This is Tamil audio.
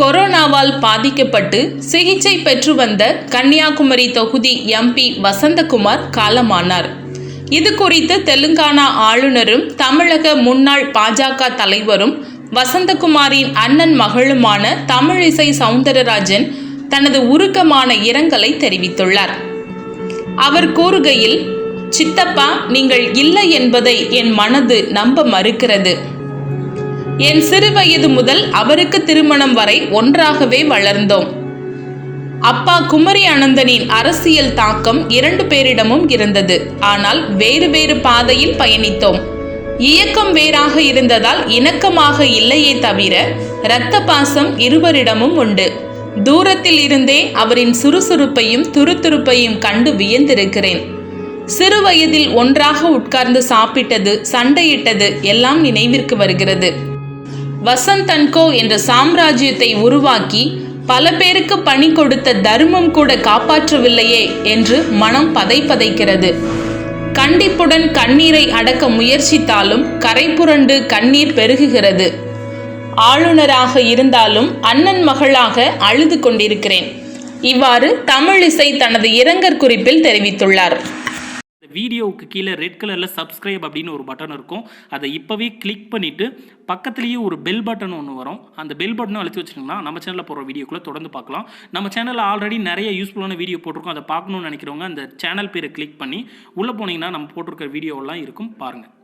கொரோனாவால் பாதிக்கப்பட்டு சிகிச்சை பெற்று வந்த கன்னியாகுமரி தொகுதி எம்பி வசந்தகுமார் காலமானார். இது குறித்து தெலுங்கானா ஆளுநரும் தமிழக முன்னாள் பாஜக தலைவரும் வசந்தகுமாரின் அண்ணன் மகளுமான தமிழிசை சவுந்தரராஜன் தனது உருக்கமான இரங்கலை தெரிவித்துள்ளார். அவர் கூறுகையில் சித்தப்பா நீங்கள் இல்லை என்பதை என் மனது நம்ப மறுக்கிறது. என் சிறுவயது முதல் அவருக்கு திருமணம் வரை ஒன்றாகவே வளர்ந்தோம். அப்பா குமரி அனந்தனின் அரசியல் தாக்கம் இரண்டு பேரிடமும் இருந்தது. ஆனால் வேறு வேறு பாதையில் பயணித்தோம். இயக்கம் வேறாக இருந்ததால் இணக்கமாக இல்லையே தவிர இரத்த பாசம் இருவரிடமும் உண்டு. தூரத்தில் இருந்தே அவரின் சுறுசுறுப்பையும் துருத்துருப்பையும் கண்டு வியந்திருக்கிறேன். சிறு வயதில் ஒன்றாக உட்கார்ந்து சாப்பிட்டது சண்டையிட்டது எல்லாம் நினைவிற்கு வருகிறது. வசந்த் என்ற சாம்ராஜ்யத்தை உருவாக்கி பல பேருக்கு பணி கொடுத்த தர்மம் கூட காப்பாற்றவில்லையே என்று மனம் பதைப்பதைக்கிறது கண்டிப்புடன் கண்ணீரை அடக்க முயற்சித்தாலும் கரை புரண்டு கண்ணீர் பெருகுகிறது. ஆளுநராக இருந்தாலும் அண்ணன் மகளாக அழுது கொண்டிருக்கிறேன். இவ்வாறு தமிழிசை தனது இரங்கற் குறிப்பில் தெரிவித்துள்ளார். வீடியோவுக்கு கீழே ரெட் கலரில் சப்ஸ்கிரைப் அப்படின்னு ஒரு பட்டன் இருக்கும். அதை இப்போவே கிளிக் பண்ணிவிட்டு பக்கத்துலேயே ஒரு பெல் பட்டன் ஒன்று வரும். அந்த பெல் பட்டனும் அழுத்தி வச்சிங்கன்னா நம்ம சேனலில் போகிற வீடியோக்குள்ளே தொடர்ந்து பார்க்கலாம். நம்ம சேனலில் ஆல்ரெடி நிறைய யூஸ்ஃபுல்லான வீடியோ போட்டிருக்கோம். அதை பார்க்கணும்னு நினைக்கிறவங்க அந்த சேனல் பேரை கிளிக் பண்ணி உள்ளே போனீங்கன்னா நம்ம போட்டிருக்கிற வீடியோவெல்லாம் இருக்கும். பாருங்கள்